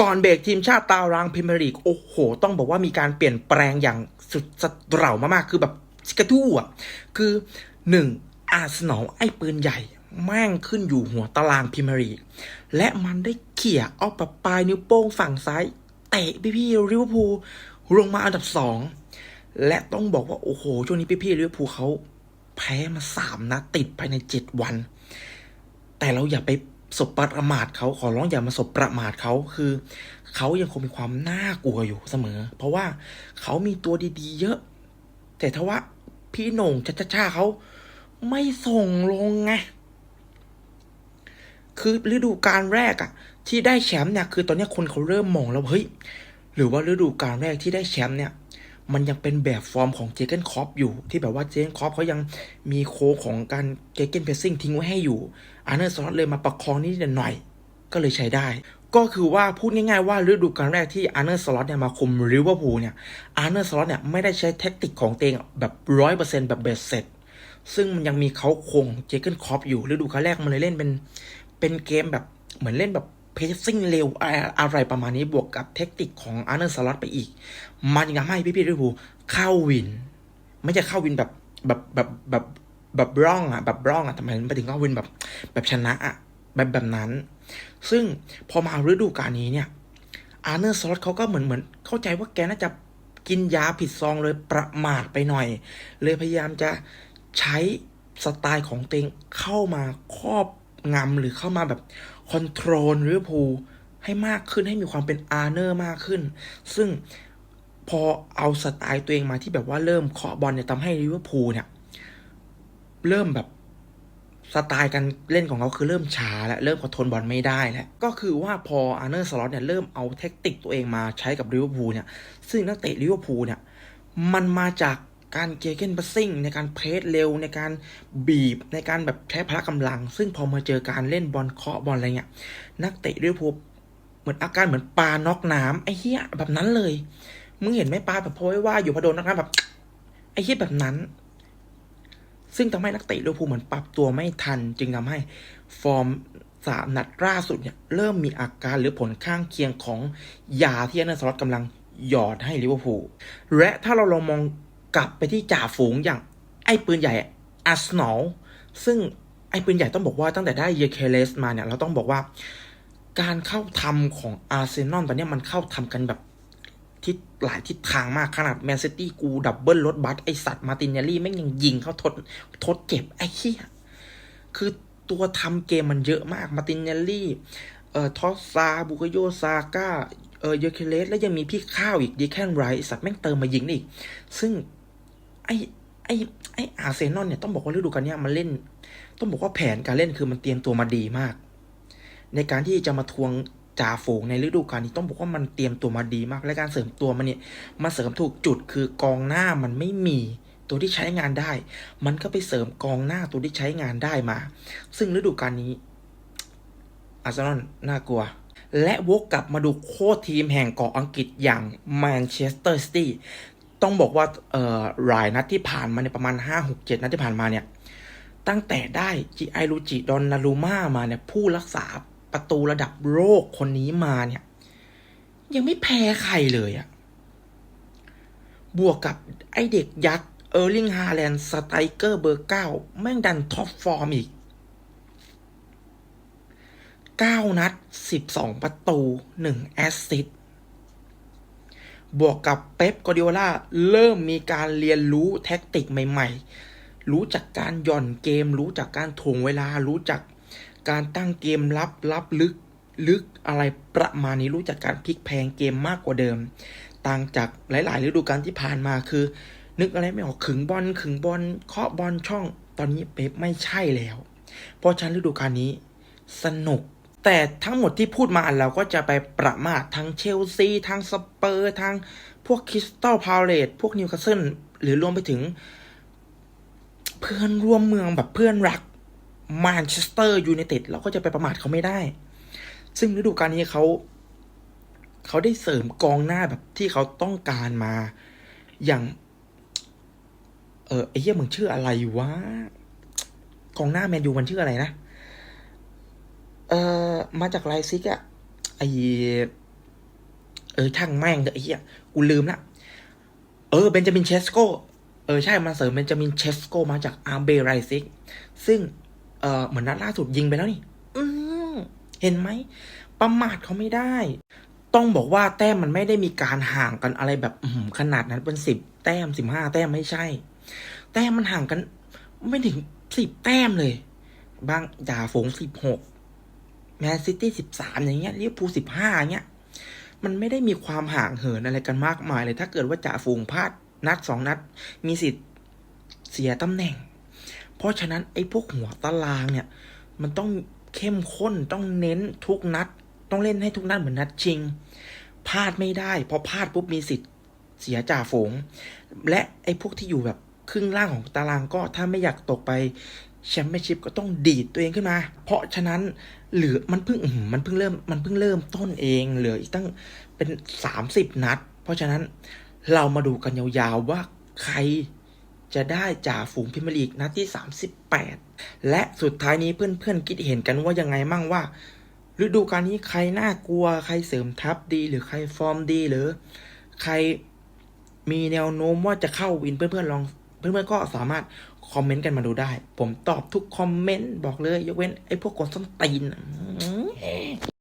ก่อนเบรกทีมชาติตารางพรีเมียร์ลีกโอ้โห ต้องบอกว่ามีการเปลี่ยนแปลงอย่างสุดสะเดามากๆ คือแบบชิกาทู่อะ คือหนึ่งอาร์เซนอลไอ้ปืนใหญ่ แม่งขึ้นอยู่หัวตารางพรีเมียร์ลีกและมันได้เขี่ยเอาปะปลายนิ้วโป้งฝั่งซ้ายเตะพี่ๆลิเวอร์พูลลงมาอันดับสองและต้องบอกว่า โอ้โห ช่วงนี้พี่ๆลิเวอร์พูลเขาแพ้มาสามนัดติดภายในเจ็ดวัน แต่เราอย่าไป สบประมาทเขาขอร้องอย่ามาสบประมาทเขาคือเขายังคงมีความน่ากลัวอยู่เสมอ เพราะว่าเขามีตัวดีๆ เยอะ แต่ถ้าว่าพี่หน่งชัชาเขาไม่ส่งลงไงคือฤดูกาลแรกอะที่ได้แชมป์เนี่ยคือตอนนี้คนเขาเริ่มมองแล้วเฮ้ยหรือว่าฤดูกาลแรกที่ได้แชมป์เนี่ย มันยังเป็นแบบฟอร์มของเจเกนคอปอยู่ที่แบบว่าเจเกนคอปเขายังมีโค้ของการเจเกนเพสซิ่งทิ้งไว้ให้อยู่อาร์เนอร์สล็อตเลยมาประคองนิดหน่อยก็เลยใช้ได้ ก็คือว่าพูดง่ายๆว่าฤดูกาลแรกที่อาร์เนอร์สล็อตเนี่ยมาคุมลิเวอร์พูลเนี่ยอาร์เนอร์สล็อตเนี่ยไม่ได้ใช้แท็กติกของเตงแบบร้อยเปอร์เซ็นต์แบบเบสเซ็ตซึ่งมันยังมีเขาคงเจเกนคอปอยู่ฤดูกาลแรกมันเลยเล่นเป็นเป็นเกมแบบเหมือนเล่นแบบ เพจซิ่งเร็วอะไรประมาณนี้บวกกับเทคนิคของอาร์เนอร์สล็อตไปอีก มันยังทำให้พี่ๆลิเวอร์พูลเข้าวิน ไม่ใช่เข้าวินแบบแบบแบบแบบแบบร่องอะแบบร่องอะทำไมไปถึงเข้าวินแบบแบบชนะอะแบบแบบนั้น ซึ่งพอมาฤดูกาลนี้เนี่ยอาร์เนอร์สล็อตเขาก็เหมือนเหมือนเข้าใจว่าแกน่าจะกินยาผิดซองเลยประมาทไปหน่อย เลยพยายามจะใช้สไตล์ของเตงเข้ามาครอบงำหรือเข้ามาแบบ คอนโทรลลิเวอร์พูลให้มากขึ้นให้มีความเป็นอาร์เนอร์มากขึ้น ซึ่งพอเอาสไตล์ตัวเองมาที่แบบว่าเริ่มเคาะบอลเนี่ยทำให้ลิเวอร์พูลเนี่ย เริ่มแบบสไตล์การเล่นของเขาคือเริ่มช้าและเริ่มคอนโทรลบอลไม่ได้แล้ว ก็คือว่าพออาร์เนอร์สล็อตเนี่ยเริ่มเอาเทคนิคตัวเองมาใช้กับลิเวอร์พูลเนี่ย ซึ่งนักเตะลิเวอร์พูลเนี่ย มันมาจาก การเกเกนบัสซิ่งในการเพรสเร็วในการบีบในการแบบใช้พละกำลัง ซึ่งพอมาเจอการเล่นบอลเคาะบอลอะไรเงี้ยนักเตะลิเวอพูลเหมือนอาการเหมือนปลาน็อกน้ำไอ้เหี้ยแบบนั้นเลย มึงเห็นไหมปลาแบบโพยว่าอยู่พอโดนน็อกน้ำแบบไอ้เหี้ยแบบนั้น ซึ่งทำให้นักเตะลิเวอร์พูลเหมือนปรับตัวไม่ทัน จึงทำให้ฟอร์มสามนัดล่าสุดเนี่ยเริ่มมีอาการหรือผลข้างเคียงของยาที่อเนอร์สล็อตกำลังหยอดให้ลิเวอร์พูลและถ้าเราลองมอง กลับไปที่จ่าฝูงอย่างไอ้ปืนใหญ่อาร์เซนอลซึ่งไอ้ปืนใหญ่ต้องบอกว่าตั้งแต่ได้เยเคเลสมาเนี่ยเราต้องบอกว่า การเข้าทำของอาร์เซนอลตอนนี้มันเข้าทำกันแบบทิศหลายทิศทางมากขนาดแมนซิตี้กูดับเบิลรถบัสไอสัตว์มาตินเนลลี่แม่งยังยิงเข้าทดทดเจ็บไอ้เหี้ยคือตัวทำเกมมันเยอะมากมาตินเนลลี่เอ่อทอสซาบุกโยซาก้าเออเยเคเลสแล้วยังมีพี่ข้าวอีกดีแคนไรสัตว์แม่งเติมมายิงนี่อีก ซึ่ง ไอ้ไอ้ไอ้อาร์เซนอลเนี่ยต้องบอกว่าฤดูกาลนี้มันเล่น ต้องบอกว่าแผนการเล่นคือมันเตรียมตัวมาดีมาก ในการที่จะมาทวงจ่าฝูงในฤดูกาลนี้ต้องบอกว่ามันเตรียมตัวมาดีมาก และการเสริมตัวมันเนี่ยมาเสริมถูกจุดคือกองหน้ามันไม่มีตัวที่ใช้งานได้ มันก็ไปเสริมกองหน้าตัวที่ใช้งานได้มา ซึ่งฤดูกาลนี้อาร์เซนอลน่ากลัว และวกกลับมาดูโค้ชทีมแห่งเกาะอังกฤษอย่างแมนเชสเตอร์ซิตี้ ต้องบอกว่าเอ่อรายนัดที่ผ่านมาเนี่ยประมาณ 5 6 7 นัดที่ผ่านมาเนี่ยตั้งแต่ได้จิไอรูจิดอนนารูมามาเนี่ยผู้รักษาประตูระดับโลกคนนี้มาเนี่ย ยังไม่แพ้ใครเลยอะบวกกับไอเด็กยักษ์เออร์ลิงฮาแลนด์สไตเกอร์เบอร์เก้าแม่งดันท็อปฟอร์มอีก9นัด12ประตู1แอสซิสต์ บวกกับเป๊ปกอดิโอลาเริ่มมีการเรียนรู้แท็กติกใหม่ ๆ รู้จักการหย่อนเกม รู้จักการถ่วงเวลา รู้จักการตั้งเกมรับรับลึกลึกอะไรประมาณนี้รู้จักการพลิกแพลงเกมมากกว่าเดิม ต่างจากหลาย ๆ ฤดูกาลที่ผ่านมาคือ นึกอะไรไม่ออกขึงบอลขึงบอลเคาะบอลช่อง ตอนนี้เป๊ปไม่ใช่แล้ว เพราะฉะนั้นฤดูกาลนี้สนุก แต่ทั้งหมดที่พูดมาเราก็จะไปประมาททั้งเชลซีทั้งสเปอร์ทั้งพวกคริสตัลพาเลตพวกนิวคาสเซิลหรือรวมไปถึง เพื่อนร่วมเมืองแบบเพื่อนรักแมนเชสเตอร์ยูไนเต็ดเราก็จะไปประมาทเขาไม่ได้ ซึ่งฤดูกาลนี้เขา เขาได้เสริมกองหน้าแบบที่เขาต้องการมา อย่าง เออไอ้เหี้ยมึงชื่ออะไรวะกองหน้าแมนยูมันชื่ออะไรนะ เออมาจากไลซิกอะไอเออช่างแม่งเถอะไอ้เหี้ยกูลืมละ เออเบนจามินเชสโกเออใช่มาเสริมเบนจามินเชสโกมาจากอาร์เบไรซิก ซึ่งเออเหมือนนัดล่าสุดยิงไปแล้วนี่ อืมเห็นไหม ประมาทเขาไม่ได้ ต้องบอกว่าแต้มมันไม่ได้มีการห่างกันอะไรแบบอื้อหือขนาดนั้นเป็นสิบแต้มสิบห้าแต้มไม่ใช่ แต้มมันห่างกัน ไม่ถึงสิบแต้มเลย บางจ่าฝูงสิบหก แมนซิตี้สิบสามอย่างเงี้ยลิเวอร์พูลสิบห้าเงี้ยมันไม่ได้มีความห่างเหินอะไรกันมากมายเลย ถ้าเกิดว่าจ่าฝูงพลาดนัดสองนัด มีสิทธิ์เสียตำแหน่ง เพราะฉะนั้นไอ้พวกหัวตารางเนี่ย มันต้องเข้มข้นต้องเน้นทุกนัด ต้องเล่นให้ทุกนัดเหมือนนัดชิงพลาดไม่ได้พอพลาดปุ๊บมีสิทธิ์เสียจ่าฝูง และไอ้พวกที่อยู่แบบครึ่งล่างของตารางก็ถ้าไม่อยากตกไป แชมเปี้ยนชิพก็ต้องดีดตัวเองขึ้นมา เพราะฉะนั้นเหลือมันเพิ่งมันเพิ่งเริ่มมันเพิ่งเริ่มต้นเองเหลืออีกตั้งเป็นสามสิบนัด เพราะฉะนั้นเรามาดูกันยาวๆว่าใครจะได้จ่าฝูงพรีเมียร์ลีกนัดที่ 38 และสุดท้ายนี้เพื่อนๆคิดเห็นกันว่ายังไงมั่งว่า ฤดูกาลนี้ใครน่ากลัว ใครเสริมทัพดี หรือใครฟอร์มดีหรือ ใครมีแนวโน้มว่าจะเข้าวินเพื่อนๆลอง เพื่อนๆก็สามารถ คอมเมนต์กันมาดูได้ ผมตอบทุกคอมเมนต์บอกเลย ยกเว้นไอ้พวกกดส้นตีน